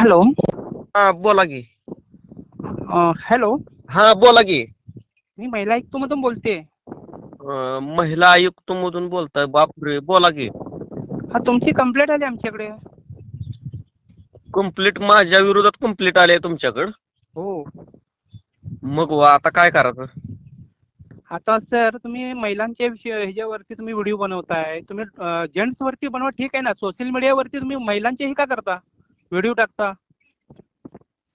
Hello. हा बोला की. हॅलो. हा बोला की. मी महिला आयुक्तमधून बोलते अं, महिला आयुक्त मधून बोलताय बापरे बोला की. हा तुमची कंप्लेंट आली आमच्याकडे. कंप्लीट माझ्या विरोधात कंप्लीट आले तुमच्याकडं. हो. मग वा आता काय करायचं आता सर तुम्ही महिलांच्या विषय ह्याच्यावरती तुम्ही व्हिडिओ बनवताय. तुम्ही जेंट्स वरती बनवा ठीक आहे ना? सोशल मीडियावरती तुम्ही महिलांचे हे का करता? व्हिडिओ टाकता?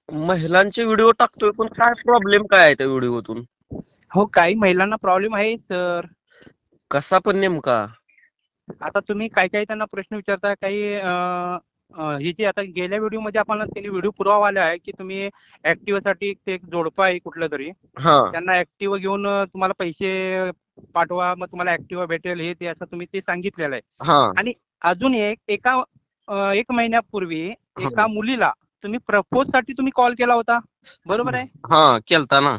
महिलांचे व्हिडिओ टाकतोय पण काय प्रॉब्लेम काय आहे त्या व्हिडिओतून? हो काही महिलांना प्रॉब्लेम आहे सर कसा पण नेमका. आता तुम्ही काय काय त्यांना प्रश्न विचारता काही अं, अं, हे जे आता गेल्या व्हिडिओमध्ये आपण त्यांनी व्हिडिओ पुरावा आला आहे की तुम्ही ऍक्टिव्हसाठी ते एक जोडपं आहे कुठलं तरी. हा. त्यांना ऍक्टिव्ह घेऊन अं, तुम्हाला पैसे पाठवा मग तुम्हाला ऍक्टिव्ह भेटेल हे ते असं तुम्ही ते सांगितलेलं आहे. हा. अजून एक एका एक महिन्यापूर्वी एका मुलीला तुम्ही प्रपोजसाठी तुम्ही कॉल केला होता. बरोबर आहे? हा केलता ना.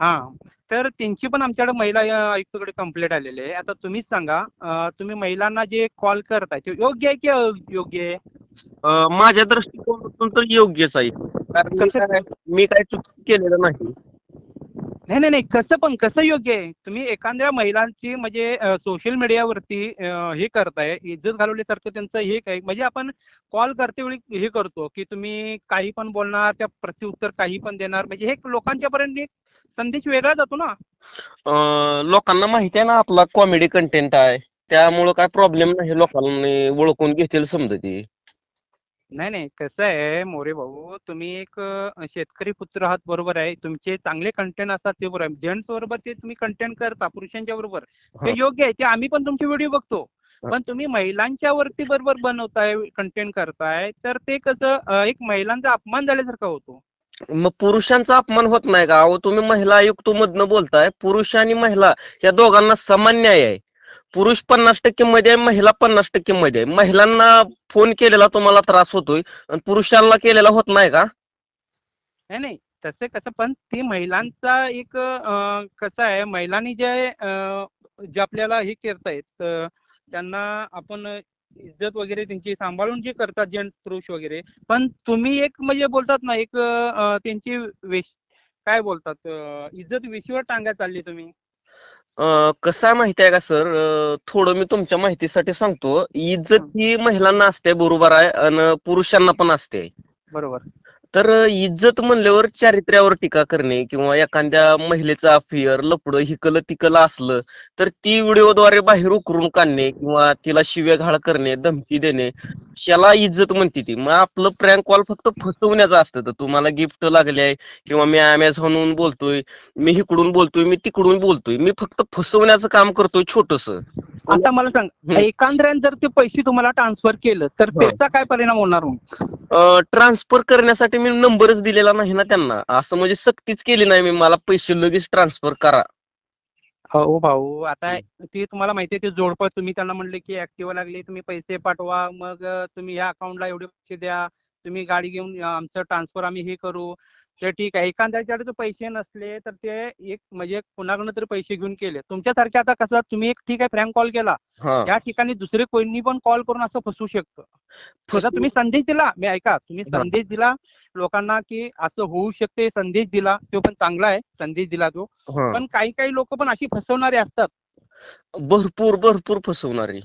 हा. तर त्यांची पण आमच्याकडे महिला आयुक्तकडे कंप्लेंट आलेली आहे. आता तुम्हीच सांगा अं, तुम्ही महिलांना जे कॉल करताय ते योग्य आहे की अयोग्य आहे? अं, माझ्या दृष्टिकोनातून तर योग्यच आहे. कारण मी कसं- काय- मी काय चूक केलेलं नाही. नाही नाही नाही. कसं पण कसं योग्य आहे? तुम्ही एखाद्या महिलांची म्हणजे सोशल मीडियावरती हे करताय इज्जत घालवल्यासारखं त्यांचं हे काय? म्हणजे आपण कॉल करते वेळी हे करतो की तुम्ही काही पण बोलणार त्या प्रत्युत्तर काही पण देणार. म्हणजे हे लोकांच्या पर्यंत एक संदेश वेगळा जातो ना. लोकांना माहिती आहे ना आपला कॉमेडी कंटेंट आहे. त्यामुळं काय प्रॉब्लेम नाही लोकांनी ओळखून घेतील समजती नाही नाही. कसं आहे मोरे भाऊ तुम्ही एक शेतकरी पुत्र आहात बरोबर आहे. तुमचे चांगले कंटेंट असतात ते बरोबर आहे. जेंट्स बरोबर ते तुम्ही कंटेंट करता पुरुषांच्या बरोबर. ते. योग्य आहे. ते आम्ही पण तुमचे व्हिडिओ बघतो. पण तुम्ही महिलांच्या वरती बरोबर बनवताय कंटेंट करताय तर ते कसं एक महिलांचा अपमान झाल्यासारखा होतो. मग पुरुषांचा अपमान होत नाही का? अहो तुम्ही महिला आयुक्त मधनं बोलताय. पुरुष आणि महिला या दोघांना समान न्याय आहे. पुरुष पन्नास टक्के मध्ये आहे महिला पन्नास टक्के मध्ये आहे. महिलांना फोन केलेला तुम्हाला त्रास होतोय आणि पुरुषांना केलेला होत नाही का? नाही नाही. तसं कसं पण ते महिलांचा एक कसं आहे महिलांनी जे जे आपल्याला हे करतायत त्यांना आपण इज्जत वगैरे त्यांची सांभाळून जे करतात जेंट्स पुरुष वगैरे पण तुम्ही एक म्हणजे बोलतात ना एक त्यांची वेश काय बोलतात इज्जत वेशीवर टांगा चालली तुम्ही. कसं आहे माहिती आहे का सर? थोडं मी तुमच्या माहितीसाठी सांगतो. इज्जत ही. महिलांना असते बरोबर आहे आणि पुरुषांना पण असते. बरोबर. तर इज्जत म्हणल्यावर चारित्र्यावर टीका करणे किंवा एखाद्या महिलेचं अफेअर लपडं हिकलं तिकलं असलं तर ती व्हिडिओद्वारे बाहेर उकरून काढणे किंवा तिला शिवेघाळ करणे धमकी देणे त्याला इज्जत म्हणते ती. मग आपलं प्रँक कॉल फक्त फसवण्याचं असतं तर तुम्हाला गिफ्ट लागले आहे किंवा मी अमेझॉनहून बोलतोय मी इकडून बोलतोय मी तिकडून बोलतोय मी फक्त फसवण्याचं काम करतोय छोटस. आता मला सांग. एकांद्र्याने जर ते पैसे तुम्हाला ट्रान्सफर केलं तर. त्याचा काय परिणाम होणार ट्रान्सफर करण्यासाठी मी नंबरच दिलेला नाही ना त्यांना. असं म्हणजे सक्तीच केली नाही मी मला पैसे लगेच ट्रान्सफर करा. हो भाऊ आता ते तुम्हाला माहिती आहे ते जोडपं तुम्ही त्यांना म्हणले की ऍक्टिव्ह लागले तुम्ही पैसे पाठवा मग तुम्ही ह्या अकाउंटला एवढे पैसे द्या तुम्ही गाडी घेऊन आमचं ट्रान्सफर आम्ही हे करू. ते ठीक आहे. एखाद्याच्याकडे जर पैसे नसले तर ते एक म्हणजे कोणाकडनं तरी पैसे घेऊन केले. तुमच्यासारखे आता कसं तुम्ही एक ठीक आहे फ्रँक कॉल केला. या ठिकाणी दुसरे कोणी पण कॉल करून असं फसवू शकतं. तुम्ही संदेश दिला मी ऐका तुम्ही. संदेश दिला लोकांना की असं होऊ शकते संदेश दिला तो पण चांगला आहे संदेश दिला तो. पण काही काही लोक पण अशी फसवणारे असतात. भरपूर भरपूर फसवणारी.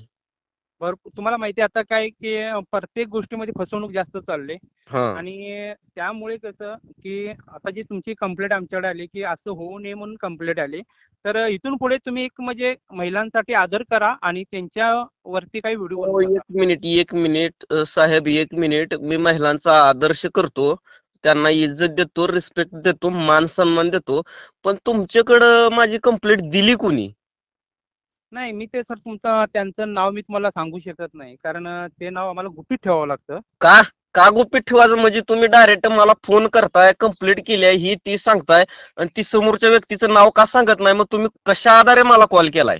भरपूर तुम्हाला माहिती आहे आता काय की प्रत्येक गोष्टीमध्ये फसवणूक जास्त चालली. हा. आणि त्यामुळे कसं की आता जी तुमची कंप्लेंट आमच्याकडे आली की असं होऊ नये म्हणून कंप्लेंट आली तर इथून पुढे तुम्ही एक म्हणजे महिलांसाठी आदर करा आणि त्यांच्या वरती काही हो, व्हिडिओ एक मिनिट एक मिनिट अ, साहेब एक मिनिट मी महिलांचा आदर्श करतो त्यांना इज्जत देतो रिस्पेक्ट देतो मान सन्मान देतो पण तुमच्याकडं माझी कंप्लेंट दिली कोणी? नाही मी ते सर तुमचं त्यांचं नाव मी तुम्हाला सांगू शकत नाही. कारण ते नाव आम्हाला गुपित ठेवावं लागतं. का? का गुपित ठेवायचं? म्हणजे तुम्ही डायरेक्ट मला फोन करताय कंप्लेंट केली आहे ही ती सांगताय आणि ती समोरच्या व्यक्तीचं नाव का सांगत नाही? मग तुम्ही कशा आधारे मला कॉल केलाय?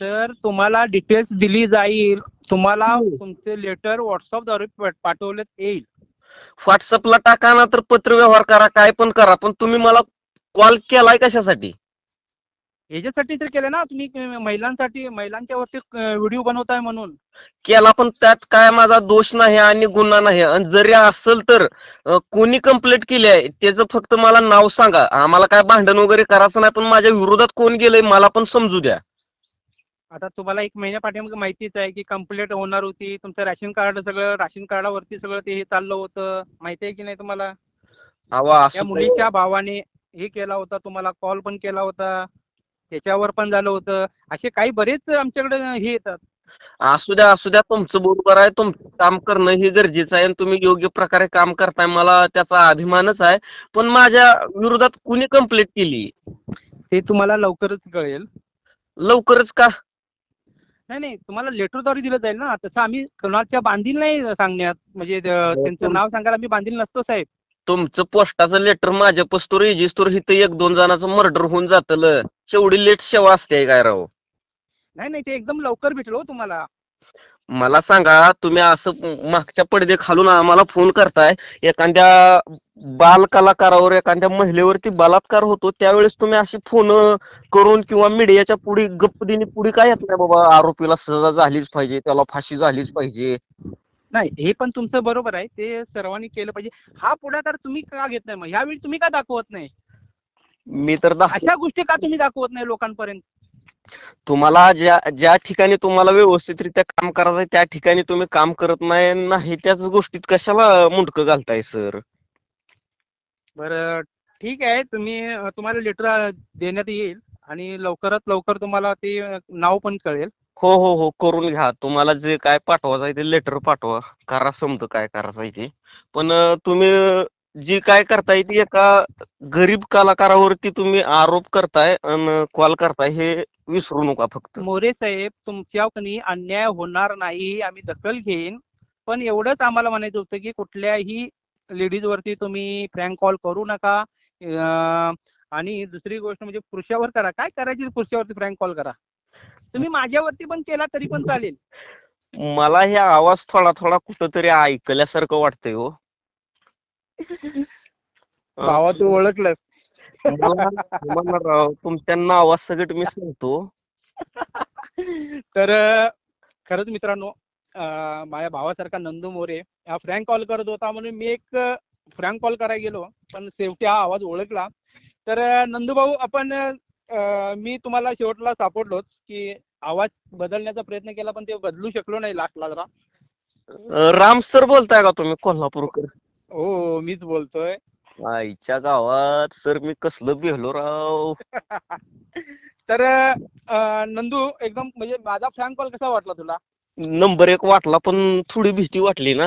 सर तुम्हाला डिटेल्स दिली जाईल. तुम्हाला हो. तुमचे लेटर व्हॉट्सअपद्वारे पाठ- पाठवण्यात येईल. व्हॉट्सअपला टाका ना तर पत्र व्यवहार करा काय पण करा पण तुम्ही मला कॉल केलाय कशासाठी? याच्यासाठी तर केलं ना तुम्ही महिलांसाठी महिलांच्या वरती व्हिडिओ बनवताय म्हणून. केला पण त्यात काय माझा दोष नाही आणि गुन्हा नाही. आणि जरी असेल तर अं, कोणी कंप्लेंट केली आहे त्याचं फक्त मला नाव सांगा. आम्हाला काय भांडण वगैरे करायचं नाही पण माझ्या विरोधात कोण गेलंय मला पण समजू द्या. आता तुम्हाला एक महिन्या पाठीमागे माहितीच आहे की कंप्लेंट होणार होती. तुमचं राशन कार्ड सगळं राशन कार्डावरती सगळं ते हे चाललं होतं. माहिती आहे की नाही तुम्हाला? त्या असं मुलीच्या भावाने हे केला होता तुम्हाला कॉल पण केला होता. त्याच्यावर पण झालं होतं. असे काही बरेच आमच्याकडे हे येतात. असू द्या असू द्या तुमचं बरोबर आहे. तुमचं काम करणं हे गरजेचं आहे आणि तुम्ही योग्य प्रकारे काम करताय. मला त्याचा अभिमानच आहे. पण माझ्या विरोधात कुणी कंप्लेंट केली? ते तुम्हाला लवकरच कळेल. लवकरच का? नाही नाही. तुम्हाला लेटरद्वारे दिलं जाईल ना. तसं आम्ही कोणाच्या बांधील नाही सांगण्यात. म्हणजे अं, त्यांचं नाव सांगायला आम्ही बांधील नसतो साहेब. तुमचं पोस्टाचं लेटर माझ्या पस्तोर रेजिस्टोर इथं एक दोन जणांचं मर्डर होऊन जातलं. शेवढी लेट सेवा असते काय राव? नाही नाही ते एकदम लवकर भेटलो हो तुम्हाला. मला सांगा तुम्ही असं मागच्या पडदे खालून आम्हाला फोन करताय. एखाद्या बाल कलाकारावर एखाद्या महिलेवरती बलात्कार होतो त्यावेळेस तुम्ही अशी फोन करून किंवा मीडियाच्या पुढे गप्पदीने पुढे काय येत नाही बाबा? आरोपीला सजा झालीच पाहिजे त्याला फाशी झालीच पाहिजे. नाही हे पण तुमचं बरोबर आहे. ते सर्वांनी केलं पाहिजे. हा पुढाकार तुम्ही का घेत नाही मग? ह्यावेळी तुम्ही का दाखवत नाही? मी तर अशा गोष्टी का तुम्ही दाखवत नाही लोकांपर्यंत? तुम्हाला ज्या ज्या ठिकाणी तुम्हाला व्यवस्थितरित्या काम करायचं आहे त्या ठिकाणी तुम्ही काम करत नाही नाही त्याच गोष्टीत कशाला मुंडकं घालताय सर? बरं ठीक आहे. तुम्ही अं, तुम्हाला लेटर देण्यात येईल आणि लवकरात लवकर तुम्हाला ते अं, नाव पण कळेल. हो हो हो करून घ्या. तुम्हाला जे काय पाठवायचं आहे ते लेटर पाठवा. करा समज काय करायचं आहे ते. पण अं, तुम्ही जी काय करताय ती एका गरीब कलाकारावरती तुम्ही आरोप करताय आणि कॉल करताय हे विसरू नका फक्त. मोरे साहेब तुमच्या अन्याय होणार नाही आम्ही दखल घेईन. पण एवढंच आम्हाला म्हणायचं होतं की कुठल्याही लेडीज वरती तुम्ही फ्रँक कॉल करू नका. अं, आणि दुसरी गोष्ट म्हणजे पुरुषावर करा. काय करायची पुरुषावरती फ्रँक कॉल करा? तुम्ही माझ्यावरती पण केला तरी पण चालेल. मला हे आवाज थोडा थोडा कुठंतरी ऐकल्यासारखं वाटतंय हो. भावा तू ओळखलं राव तुमच्या नावात सगळं मी सांगतो. तर खरंच मित्रांनो माझ्या भावासारखा नंदू मोरे हा फ्रँक कॉल करत होता म्हणून मी एक फ्रँक कॉल करायला गेलो पण शेवटी हा आवाज ओळखला. तर नंदू भाऊ आपण मी तुम्हाला शेवटला सापडलोच की आवाज बदलण्याचा प्रयत्न केला पण ते बदलू शकलो नाही लास्टला जरा. राम सर बोलताय का तुम्ही कोल्हापूरकर? हो मीच बोलतोय. आईच्या गावात सर मी कसलं बेहलो राव? तर अं, नंदू एकदम म्हणजे माझा फ्रँक कॉल कसा वाटला तुला? नंबर एक वाटला पण थोडी भीती वाटली ना.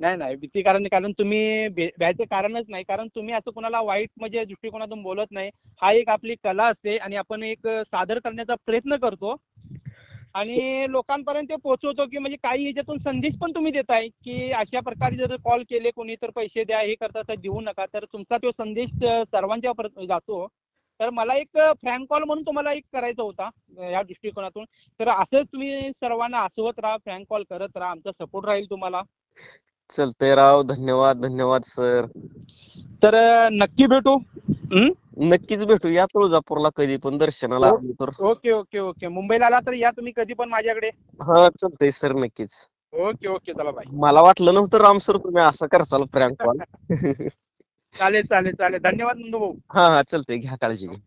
नाही नाही. भीती कारण कारण तुम्ही भ्यायचं कारणच नाही. कारण तुम्ही असं कोणाला वाईट म्हणजे दृष्टिकोनातून बोलत नाही. हा एक आपली कला असते आणि आपण एक सादर करण्याचा प्रयत्न करतो. आणि लोकांपर्यंत पोहोचवतो की म्हणजे काही याच्यातून संदेश पण तुम्ही देताय की अशा प्रकारे जर कॉल केले कोणी तर पैसे द्या हे करता तर देऊ नका. तर तुमचा तो संदेश सर्वांच्या जातो. तर मला एक फ्रँक कॉल म्हणून तुम्हाला एक करायचा होता या दृष्टिकोनातून. तर असंच तुम्ही सर्वांना हसवत राहा फ्रँक कॉल करत राहा. आमचा सपोर्ट राहील तुम्हाला. चलतंय राव. धन्यवाद धन्यवाद सर तर नक्की भेटू. हं? नक्कीच भेटू. या तुळजापूरला कधी पण दर्शनाला. आलो तर. Okay okay okay. मुंबईला आला तर या तुम्ही कधी पण माझ्याकडे. हा चालतंय सर नक्कीच. Okay okay. चला बाय. मला वाटलं नव्हतं राम सर तुम्ही असं करसाल प्रँक कॉल चालेल चालेल चालेल. धन्यवाद नंदू भाऊ हा हा चालतंय. घ्या काळजी घ्या.